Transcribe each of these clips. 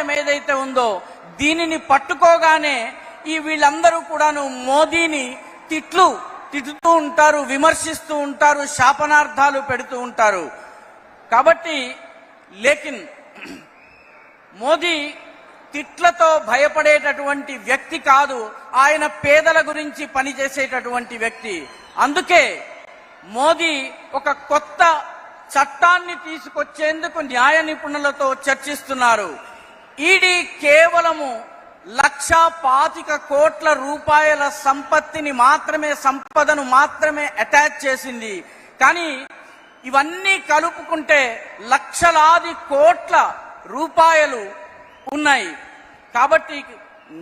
సదుపాయం ఏదైతే ఉందో దీనిని పట్టుకోగానే ఈ వీళ్ళందరూ కూడాను మోదీని తిట్లు తిట్టుతూ ఉంటారు విమర్శిస్తూ ఉంటారు శాపనార్థాలు పెడుతూ ఉంటారు. కాబట్టి లేకిన్ మోదీ తిట్లతో భయపడేటటువంటి వ్యక్తి కాదు ఆయన పేదల గురించి పనిచేసేటటువంటి వ్యక్తి. అందుకే మోదీ ఒక కొత్త చట్టాన్ని తీసుకొచ్చేందుకు న్యాయ నిపుణులతో చర్చిస్తున్నారు. ఈడీ కేవలము లక్ష పాతిక కోట్ల రూపాయల సంపత్తిని మాత్రమే సంపదను మాత్రమే అటాచ్ చేసింది. కానీ ఇవన్నీ కలుపుకుంటే లక్షలాది కోట్ల రూపాయలు ఉన్నాయి. కాబట్టి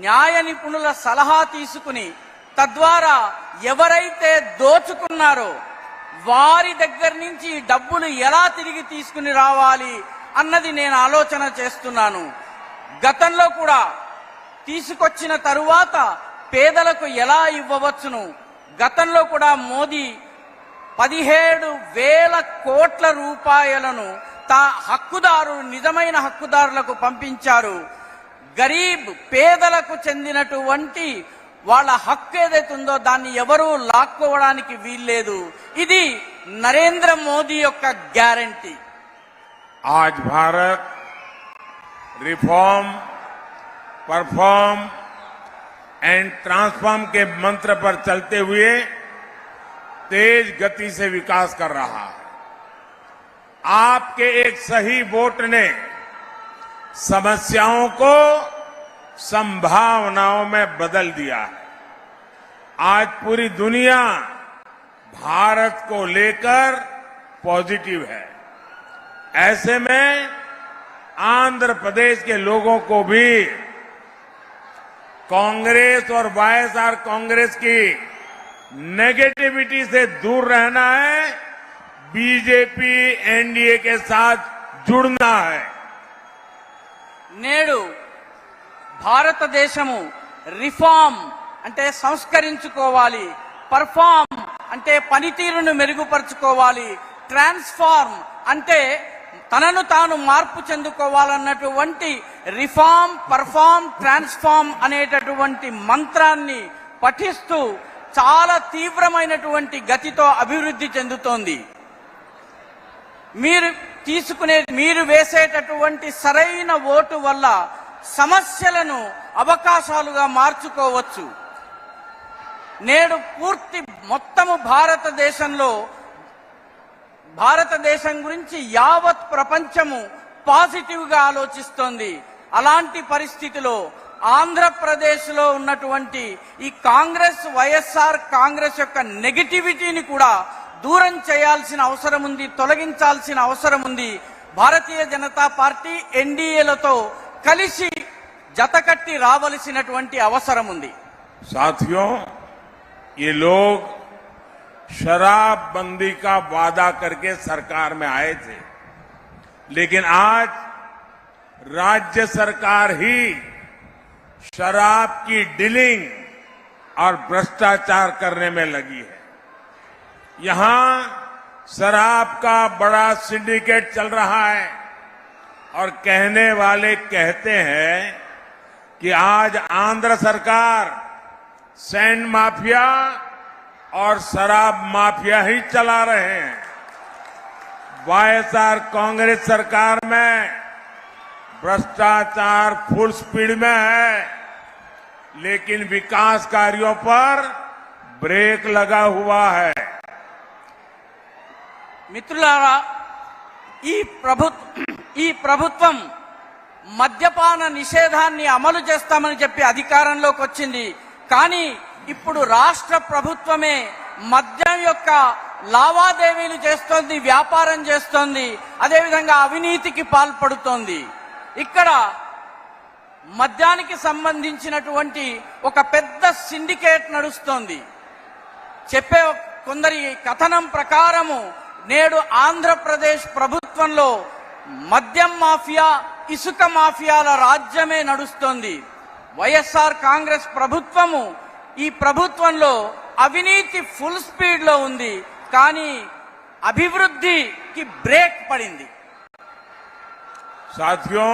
న్యాయ నిపుణుల సలహా తీసుకుని తద్వారా ఎవరైతే దోచుకున్నారో వారి దగ్గర నుంచి డబ్బులు ఎలా తిరిగి తీసుకుని రావాలి అన్నది నేను ఆలోచన చేస్తున్నాను. గతంలో కూడా తీసుకొచ్చిన తరువాత పేదలకు ఎలా ఇవ్వవచ్చును? గతంలో కూడా మోదీ పదిహేడు వేల కోట్ల రూపాయలను తా హక్కుదారు నిజమైన హక్కుదారులకు పంపించారు. గరీబ్ పేదలకు చెందినటువంటి వాళ్ళ హక్కు ఏదైతే ఉందో దాన్ని ఎవరూ లాక్కోవడానికి వీల్లేదు. ఇది నరేంద్ర మోదీ యొక్క guarantee. Aaj Bharat reform perform and transform के मंत्र पर चलते हुए तेज गति से विकास कर रहा है। आपके एक सही वोट ने समस्याओं को संभावनाओं में बदल दिया है। आज पूरी दुनिया भारत को लेकर पॉजिटिव है। ऐसे में आंध्र प्रदेश के लोगों को भी कांग्रेस और वाईएसआर कांग्रेस की नेगेटिविटी से दूर रहना है बीजेपी एनडीए के साथ जुड़ना है నేడు భారతదేశము రిఫార్మ్ అంటే సంస్కరించుకోవాలి పర్ఫార్మ్ అంటే పనితీరును మెరుగుపరుచుకోవాలి ట్రాన్స్ఫార్మ్ అంటే తనను తాను మార్పు చెందుకోవాలన్నటువంటి రిఫార్మ్ పర్ఫార్మ్ ట్రాన్స్ఫార్మ్ అనేటటువంటి మంత్రాన్ని పఠిస్తూ చాలా తీవ్రమైనటువంటి గతితో అభివృద్ధి చెందుతోంది. మీరు తీసుకునే మీరు వేసేటటువంటి సరైన ఓటు వల్ల సమస్యలను అవకాశాలుగా మార్చుకోవచ్చు. నేడు పూర్తి మొత్తము భారతదేశంలో భారతదేశం గురించి యావత్ ప్రపంచము పాజిటివ్గా ఆలోచిస్తోంది. అలాంటి పరిస్థితిలో ఆంధ్రప్రదేశ్లో ఉన్నటువంటి ఈ కాంగ్రెస్ వైఎస్ఆర్ కాంగ్రెస్ యొక్క నెగిటివిటీని కూడా దూరం చేయాల్సిన అవసరం ఉంది తొలగించాల్సిన అవసరం ఉంది. భారతీయ జనతా పార్టీ ఎన్డీఏలతో కలిసి జతకట్టి రావలసినటువంటి అవసరం ఉంది. సాథియో ఈ లో शराबबंदी का वादा करके सरकार में आए थे। लेकिन आज राज्य सरकार ही शराब की डीलिंग और भ्रष्टाचार करने में लगी है। यहाँ शराब का बड़ा सिंडिकेट चल रहा है और कहने वाले कहते हैं कि आज आंध्र सरकार सैंड माफिया और शराब माफिया ही चला रहे हैं वाईएसआर कांग्रेस सरकार में भ्रष्टाचार फुल स्पीड में है लेकिन विकास कार्यों पर ब्रेक लगा हुआ है మిత్రులారా ఈ ప్రభు ఈ ప్రభుత్వం మద్యపాన నిషేధాన్ని అమలు చేస్తామని చెప్పి అధికారంలోకి వచ్చింది కానీ ఇప్పుడు రాష్ట్ర ప్రభుత్వమే మద్యం యొక్క లావాదేవీలు చేస్తోంది వ్యాపారం చేస్తోంది అదేవిధంగా అవినీతికి పాల్పడుతోంది. ఇక్కడ మద్యానికి సంబంధించినటువంటి ఒక పెద్ద సిండికేట్ నడుస్తోంది. చెప్పే కొందరి కథనం ప్రకారము నేడు ఆంధ్రప్రదేశ్ ప్రభుత్వంలో మద్యం మాఫియా ఇసుక మాఫియాల రాజ్యమే నడుస్తోంది. వైఎస్ఆర్ కాంగ్రెస్ ప్రభుత్వము ఈ ప్రభుత్వంలో అవినీతి ఫుల్ స్పీడ్లో ఉంది కానీ అభివృద్ధికి బ్రేక్ పడింది. సాధ్యం